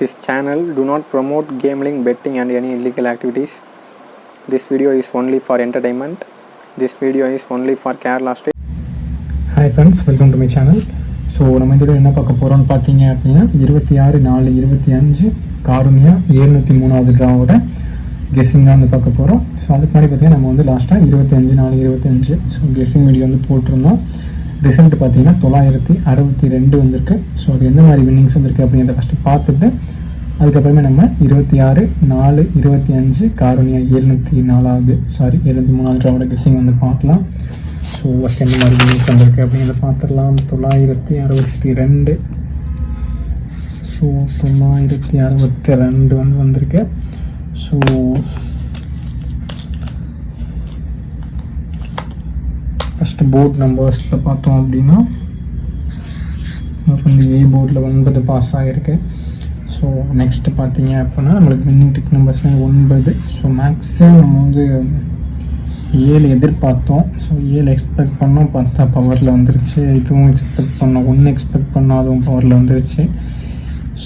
This channel do not promote gambling, betting and any illegal activities. This video is only for entertainment. This video is only for Kerala state. Hi friends welcome to my channel so நம்ம இதோட என்ன பார்க்க போகிறோம்னு பார்த்தீங்க அப்படின்னா இருபத்தி ஆறு நாலு இருபத்தி அஞ்சு காருமியா ஏழ்நூற்றி மூணாவது ட்ராவோட கெஸ்ஸிங் தான் வந்து பார்க்க போகிறோம் ஸோ அதுக்கு முன்னாடி பார்த்தீங்கன்னா நம்ம வந்து லாஸ்ட்டாக இருபத்தி அஞ்சு நாலு இருபத்தி அஞ்சு ஸோ கெஸ்ஸிங் வீடியோ வந்து போட்டிருந்தோம் ரிசல்ட் பார்த்தீங்கன்னா தொள்ளாயிரத்தி அறுபத்தி ரெண்டு வந்திருக்கு. ஸோ அது எந்த மாதிரி வின்னிங்ஸ் வந்திருக்கு அப்படிங்கிறத ஃபஸ்ட்டு பார்த்துட்டு அதுக்கப்புறமே நம்ம இருபத்தி ஆறு நாலு இருபத்தி அஞ்சு காரணியா எழுநூற்றி நாலாவது சாரி எழுநூற்றி மூணாவது ட்ராவோட கெஸ்ஸிங் வந்து பார்க்கலாம். ஸோ ஃபஸ்ட் எந்த மாதிரி வின்னிங்ஸ் வந்திருக்கு அப்படிங்கிறத பார்த்துடலாம். தொள்ளாயிரத்தி அறுபத்தி ரெண்டு. ஸோ தொள்ளாயிரத்தி அறுபத்தி ரெண்டு வந்து வந்திருக்கு. ஸோ போர்ட் நம்பர்ஸில் பார்த்தோம் அப்படின்னா நமக்கு வந்து ஏ போர்டில் ஒன்பது பாஸ் ஆகிருக்கு ஸோ நெக்ஸ்ட்டு பார்த்தீங்க அப்படின்னா நம்மளுக்கு வின்னிங் டிக் நம்பர்ஸ் ஒன்பது. ஸோ மேக்ஸிமம் நம்ம வந்து ஏழு எதிர்பார்த்தோம். ஸோ ஏழு எக்ஸ்பெக்ட் பண்ணோம் பார்த்தா பவரில் வந்துருச்சு. இதுவும் எக்ஸ்பெக்ட் பண்ணோம். ஒன்று எக்ஸ்பெக்ட் பண்ணோம் அதுவும் பவரில் வந்துருச்சு.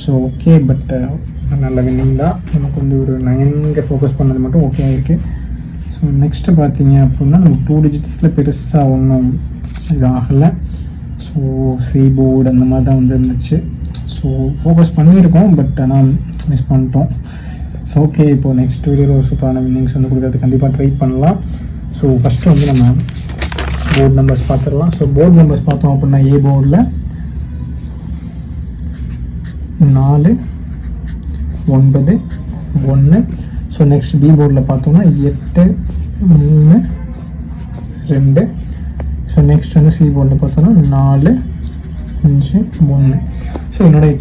ஸோ ஓகே பட் நல்ல வின்னிங் தான். நமக்கு வந்து ஒரு நைன்ಗೆ ஃபோக்கஸ் பண்ணது மட்டும் ஓகே ஆகிருக்கு நெக்ஸ்ட்டு பார்த்தீங்க அப்படின்னா நம்ம டூ டிஜிட்ஸில் பெருசாக ஒன்றும் இதாகலை ஸோ சி போர்டு அந்த மாதிரி தான் வந்து இருந்துச்சு ஸோ ஃபோக்கஸ் பண்ணியிருக்கோம் பட் ஆனால் மிஸ் பண்ணிட்டோம். ஸோ ஓகே இப்போது நெக்ஸ்ட் வீடியோவில் ஒரு சூப்பரான வின்னிங்ஸ் வந்து கொடுக்குறது கண்டிப்பாக ட்ரை பண்ணலாம். ஸோ ஃபஸ்ட்டு வந்து நம்ம போர்டு நம்பர்ஸ் பார்த்துடலாம். ஸோ போர்டு நம்பர்ஸ் பார்த்தோம் அப்படின்னா ஏ போர்டில் நாலு ஒன்பது ஒன்று ஸோ நெக்ஸ்ட் பி போர்டில் பார்த்தோம்னா எட்டு மூணு ரெண்டு. ஸோ நெக்ஸ்ட் வந்து சி போர்டில் பார்த்தோம்னா நாலு அஞ்சு ஒன்று ஸோ என்னோடய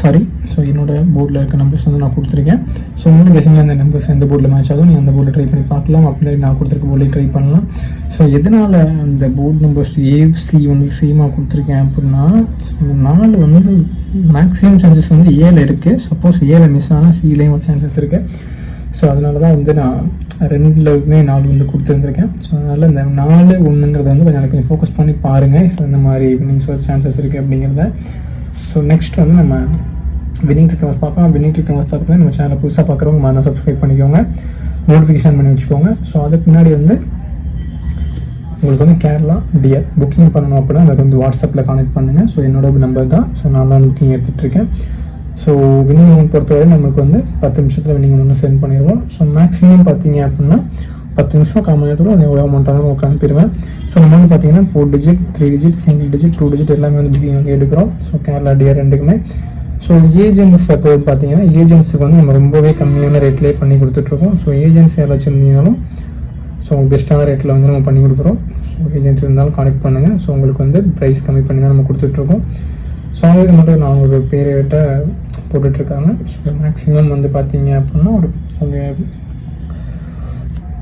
சாரி ஸோ என்னோட போர்டில் இருக்க நம்பர்ஸ் வந்து நான் கொடுத்துருக்கேன். ஸோ உங்களோட கெஸிங்கில் அந்த நம்பர்ஸ் எந்த போர்டில் மேட்ச் ஆகும் நீங்கள் அந்த போர்டில் ட்ரை பண்ணி பார்க்கலாம். அப்படி நான் கொடுத்துருக்க போர்டில் ட்ரை பண்ணலாம். ஸோ எதனால் அந்த போர்டு நம்பர்ஸ் ஏசி வந்து சேமாக கொடுத்துருக்கேன் அப்படின்னா ஸோ நாலு வந்து மேக்ஸிமம் சான்சஸ் வந்து ஏழு இருக்குது சப்போஸ் ஏழை மிஸ் ஆனால் சிலையும் ஒரு சான்சஸ் இருக்குது ஸோ அதனால தான் வந்து நான் ரெண்டுலயுமே நாலு வந்து கொடுத்துருந்துருக்கேன். ஸோ அதனால் இந்த நாலு ஒன்றுங்கிறத வந்து கொஞ்சம் எனக்கு ஃபோக்கஸ் பண்ணி பாருங்கள் ஸோ இந்த மாதிரி வின்னிங்ஸ் ஒரு சான்சஸ் இருக்குது அப்படிங்கிறத. ஸோ நெக்ஸ்ட் வந்து நம்ம வினிங் ட்ரிக் பார்க்கலாம். வினிங் ட்ரிக் நம்பர்ஸ் பார்க்குறது நம்ம சேனலை புதுசாக பார்க்குறவங்க மாதிரி சப்ஸ்கிரைப் பண்ணிக்கோங்க. நோட்டிஃபிகேஷன் பண்ணி வச்சுக்கோங்க. ஸோ அதுக்கு முன்னாடி வந்து உங்களுக்கு வந்து கேரளா டியர் புக்கிங் பண்ணணும் அப்படின்னா எனக்கு வந்து வாட்ஸ்அப்பில் கான்டெக்ட் பண்ணுங்கள் ஸோ என்னோட நம்பர் தான். ஸோ நான் தான் புக்கிங் எடுத்துகிட்ருக்கேன் ஸோ வினிங் அமௌண்ட் பொறுத்தவரை நம்மளுக்கு வந்து பத்து நிமிஷத்தில் வினிங் அமௌண்ட் சென்ட் பண்ணிடுவோம். ஸோ மேக்ஸிமம் பார்த்தீங்க அப்படின்னா பத்து நிமிஷம் கால் மணி நேரத்தில் எவ்வளோ அமௌண்ட்டாக தான் உங்களுக்கு அனுப்பிடுவேன் ஸோ நம்ம வந்து பார்த்தீங்கன்னா four digit three digit single digit two digit எல்லாமே வந்து புக்கிங் வந்து எடுக்கிறோம். ஸோ கேரளா டிஆர் ரெண்டுக்குமே. ஸோ ஏஜென்ட்ஸ் அப்போ பார்த்தீங்கன்னா ஏஜென்ட்ஸுக்கு வந்து நம்ம ரொம்பவே கம்மியான ரேட்லேயே பண்ணி கொடுத்துட்ருக்கோம். ஸோ ஏஜென்ட்ஸ் யாராச்சும் இருந்தீங்கனாலும் ஸோ உங்களுக்கு பெஸ்ட்டான ரேட்டில் வந்து நம்ம பண்ணி கொடுக்குறோம். ஸோ ஏஜென்ட் இருந்தாலும் கான்டெக்ட் பண்ணுங்கள் ஸோ உங்களுக்கு வந்து ப்ரைஸ் கம்மி பண்ணி தான் நம்ம கொடுத்துட்ருக்கோம். ஸோ அவங்களுக்கு மட்டும் நான் நானூறு பேர்கிட்ட போட்டுட்ருக்காங்க. ஸோ மேக்ஸிமம் வந்து பார்த்தீங்க அப்படின்னா ஒரு அவங்க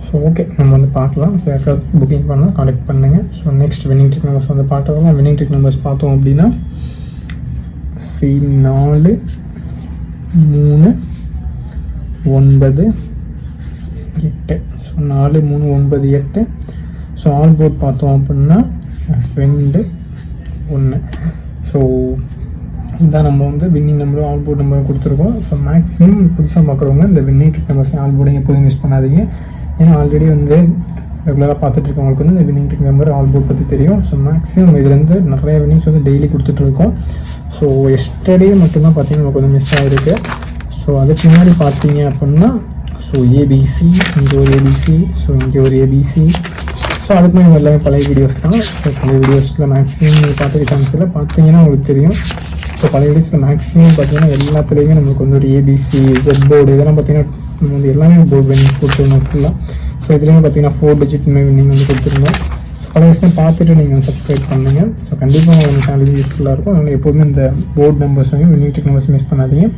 ஸோ ஓகே நம்ம வந்து பார்க்கலாம். ஸோ யாருக்காவது புக்கிங் பண்ணால் கான்டெக்ட் பண்ணுங்கள் so next winning trick numbers வந்து பார்த்ததெல்லாம் வின்னிங் ட்ரிக் நம்பர்ஸ் பார்த்தோம் அப்படின்னா சி நாலு மூணு ஒன்பது எட்டு. ஸோ நாலு மூணு ஒன்பது எட்டு. ஸோ ஆல் போர்ட் பார்த்தோம் அப்படின்னா ரெண்டு ஒன்று ஸோ இதான் நம்ம வந்து வின்னிங் நம்பரும் ஆல் போர்ட் நம்பரும் கொடுத்துருக்கோம். ஸோ மேக்ஸிமம் புதுசாக பார்க்குறவங்க இந்த வின்னிங் ட்ரிக் நம்பர்ஸ் ஆல் போர்டையும் எப்போதும் மிஸ் பண்ணாதீங்க. ஏன்னா ஆல்ரெடி வந்து ரெகுலராக பார்த்துட்டு இருக்கவங்களுக்கு வந்து இந்த winning trick member all board பற்றி தெரியும். ஸோ மேக்ஸிமம் இதுலேருந்து நிறைய வின்னிங்ஸ் வந்து டெய்லி கொடுத்துட்ருக்கோம். ஸோ எஸ்டர்டே மட்டும்தான் பார்த்தீங்கன்னா நமக்கு வந்து மிஸ் ஆகிருக்கு ஸோ அதுக்கு முன்னாடி பார்த்தீங்க அப்படின்னா ஸோ ஏபிசி இங்கே ஒரு ஏபிசி ஸோ இங்கே ஒரு ஏபிசி ஸோ அதுக்கு முன்னாடி எல்லாமே பழைய வீடியோஸ் தான். ஸோ பழைய வீடியோஸில் மேக்ஸிமம் நீங்கள் பார்த்துக்க சான்ஸ் இல்லை பார்த்தீங்கன்னா உங்களுக்கு தெரியும். ஸோ பழைய வீடியோஸில் மேக்ஸிமம் பார்த்தீங்கன்னா எல்லாத்துலேயுமே நம்மளுக்கு வந்து ஒரு ஏபிசி ஜெட் போர்டு இதெல்லாம் பார்த்தீங்கன்னா நம்ம வந்து எல்லாமே போர்டு வின்னிங் கொடுத்துருந்தோம் ஃபுல்லாக ஸோ இதுலேயுமே பார்த்தீங்கன்னா ஃபோர் டிஜிட் வின்னிங் வந்து கொடுத்துருந்தோம். ஸோ பல விஷயம் பார்த்துட்டு நீங்கள் சப்ஸ்கிரைப் பண்ணுங்க. ஸோ கண்டிப்பாக உங்கள் சேனல் யூஸ்ஃபுல்லாக இருக்கும். அதனால் எப்போதுமே இந்த போர்டு நம்பர்ஸையும் வின்னிங் டெக் நம்பர்ஸ் மிஸ் பண்ணாதீங்க.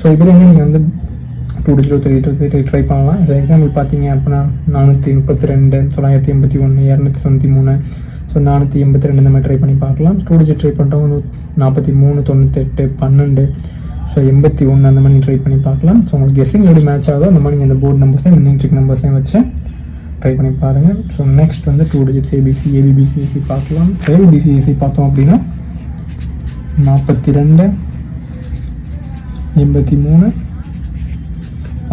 ஸோ இதுலேருந்து நீங்கள் வந்து டூ டிஜிட்டோ த்ரீ டூ த்ரீ ட்ரை பண்ணலாம். ஸோ எக்ஸாம்பிள் பார்த்தீங்க அப்படின்னா நானூற்றி முப்பத்தி ரெண்டு தொள்ளாயிரத்தி எண்பத்தி ஒன்று இரநூத்தி தொண்ணூற்றி மூணு. ஸோ நானூற்றி எண்பத்தி ரெண்டு இந்த மாதிரி ட்ரை பண்ணி பார்க்கலாம். டூ டிஜிட் ட்ரை பண்ணுறவங்க நூ நாற்பத்தி மூணு தொண்ணூத்தெட்டு பன்னெண்டு. ஸோ எண்பத்தி ஒன்று அந்த மாதிரி ட்ரை பண்ணி பார்க்கலாம். ஸோ உங்களுக்கு கெஸிங் எப்படி மேட்ச் ஆகுதோ அந்த மாதிரி நீங்கள் இந்த போர்டு நம்பர்ஸையும் வின்னிங் ட்ரிக் நம்பர்ஸையும் வச்சு ட்ரை பண்ணி பாருங்கள் ஸோ நெக்ஸ்ட் வந்து two digits ABC AB BC AC பார்க்கலாம். ஸோ ஏபிபிசிஎஸ்சி பார்த்தோம் அப்படின்னா நாற்பத்தி ரெண்டு எண்பத்தி மூணு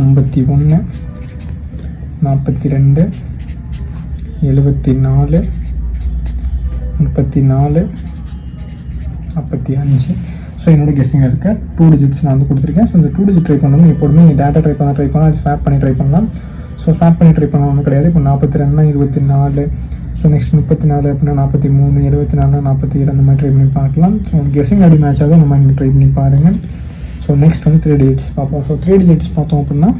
ஐம்பத்தி ஒன்று நாற்பத்தி ரெண்டு எழுபத்தி நாலு முப்பத்தி நாலு நாற்பத்தி அஞ்சு. ஸோ என்னோட கெஸ்ஸிங்காக இருக்க. டூ டிஜிட்ஸ் நான் வந்து கொடுத்துருக்கேன். ஸோ இந்த டூ டிஜிட் ட்ரை பண்ணணும் எப்போதுமே டேட்டா ட்ரை பண்ண ட்ரை பண்ணால் ஸ்வாப் பண்ணி ட்ரை பண்ணலாம். ஸோ ஸ்வாப் பண்ணி ட்ரை பண்ண ஒன்றும் கிடையாது. இப்போ நாற்பத்தி ரெண்டுனா இருபத்தி நாலு ஸோ நெக்ஸ்ட் முப்பத்தி நாலு அப்படின்னா நாற்பத்தி மூணு இருபத்தி நாலு நாற்பத்தி ஏழு அந்த மாதிரி ட்ரை பண்ணி பார்க்கலாம். ஸோ கெஸ்ஸிங் அடி மேட்ச் ஆகும் அந்த மாதிரி ட்ரை பண்ணி பாருங்கள் ஸோ நெக்ஸ்ட் வந்து த்ரீ டிஜிட்ஸ் பார்ப்போம். ஸோ த்ரீ டிஜிட்ஸ் பார்த்தோம் அப்படின்னா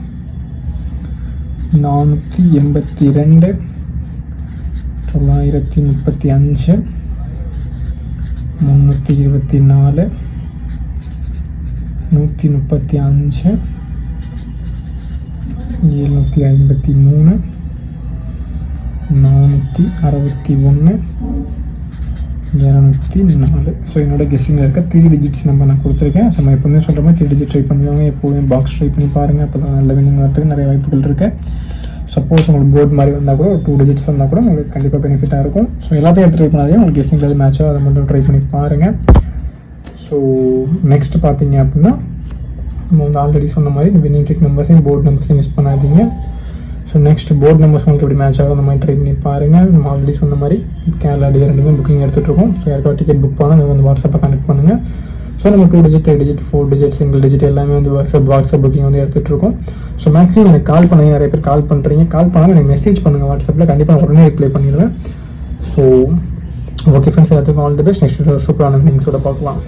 நானூற்றி எண்பத்தி ரெண்டு தொள்ளாயிரத்தி முப்பத்தி அஞ்சு முந்நூற்றி இருபத்தி நாலு நூற்றி முப்பத்தி அஞ்சு எழுநூற்றி ஐம்பத்தி மூணு நானூற்றி அறுபத்தி ஒன்று இரநூத்தி நாலு. ஸோ என்னோட கெஸ்ஸிங்கில் இருக்க த்ரீ டிஜிட்ஸ் நம்பர் நான் கொடுத்துருக்கேன். ஸோ நம்ம எப்போவுமே சொல்கிற மாதிரி த்ரீ டிஜிட் ட்ரை பண்ணுவாங்க எப்போவுமே பாக்ஸ் ட்ரை பண்ணி பாருங்கள் அப்போ தான் நல்ல வினிங் வரதுக்கு நிறைய வாய்ப்புகள் இருக்குது சப்போஸ் உங்களுக்கு போர்ட் மாதிரி வந்தால் கூட ஒரு டூ டிஜிட்ஸ் வந்தால் கூட உங்களுக்கு கண்டிப்பாக பெனிஃபிட்டாக இருக்கும். ஸோ எல்லாத்தையும் எடுத்து ட்ரை பண்ணாதே உங்களுக்கு கெஸ்ஸிங்கில் மேட்சோ அதை மட்டும் ட்ரை பண்ணி பாருங்கள் ஸோ நெக்ஸ்ட் பார்த்தீங்க அப்படின்னா நம்ம வந்து ஆல்ரெடி சொன்ன மாதிரி இந்த வின்னிங் ட்ரிக் நம்பர்ஸையும் போர்ட் நம்பர்ஸையும் மிஸ் பண்ணாதீங்க. ஸோ நெக்ஸ்ட் போர்ட் நம்பர்ஸ் உங்களுக்கு எப்படி மேட்ச் ஆகும் அந்த மாதிரி ட்ரை பண்ணி பாருங்கள் நம்ம ஆல்ரெடி சொன்ன மாதிரி கேரளா டிகே ரெண்டுமே புக்கிங் எடுத்துகிட்ருக்கோம் ஸோ யாருக்காவது டிக்கெட் புக் பண்ணால் நீங்கள் வந்து வாட்ஸ்அப்பை கனெக்ட் பண்ணுங்கள் ஸோ நம்ம two digit three digit four digit single digit எல்லாமே வந்து வாட்ஸ்அப் வாட்ஸ்அப் புக்கிங் வந்து எடுத்துகிட்ருக்கோம் ஸோ மேக்ஸிமம் எனக்கு கால் பண்ணுங்க. நிறைய பேர் கால் பண்ணுறீங்க கால் பண்ணால் எனக்கு மெசேஜ் பண்ணுங்கள் வாட்ஸ்அப்பில் கண்டிப்பாக உடனே ரிப்ளை பண்ணிடுவேன். ஸோ ஓகே ஃப்ரெண்ட்ஸ் எல்லாத்துக்கும் ஆல் தி பெஸ்ட் நெக்ஸ்ட் சூப்பரான மீனிங்ஸோட பார்க்கலாம்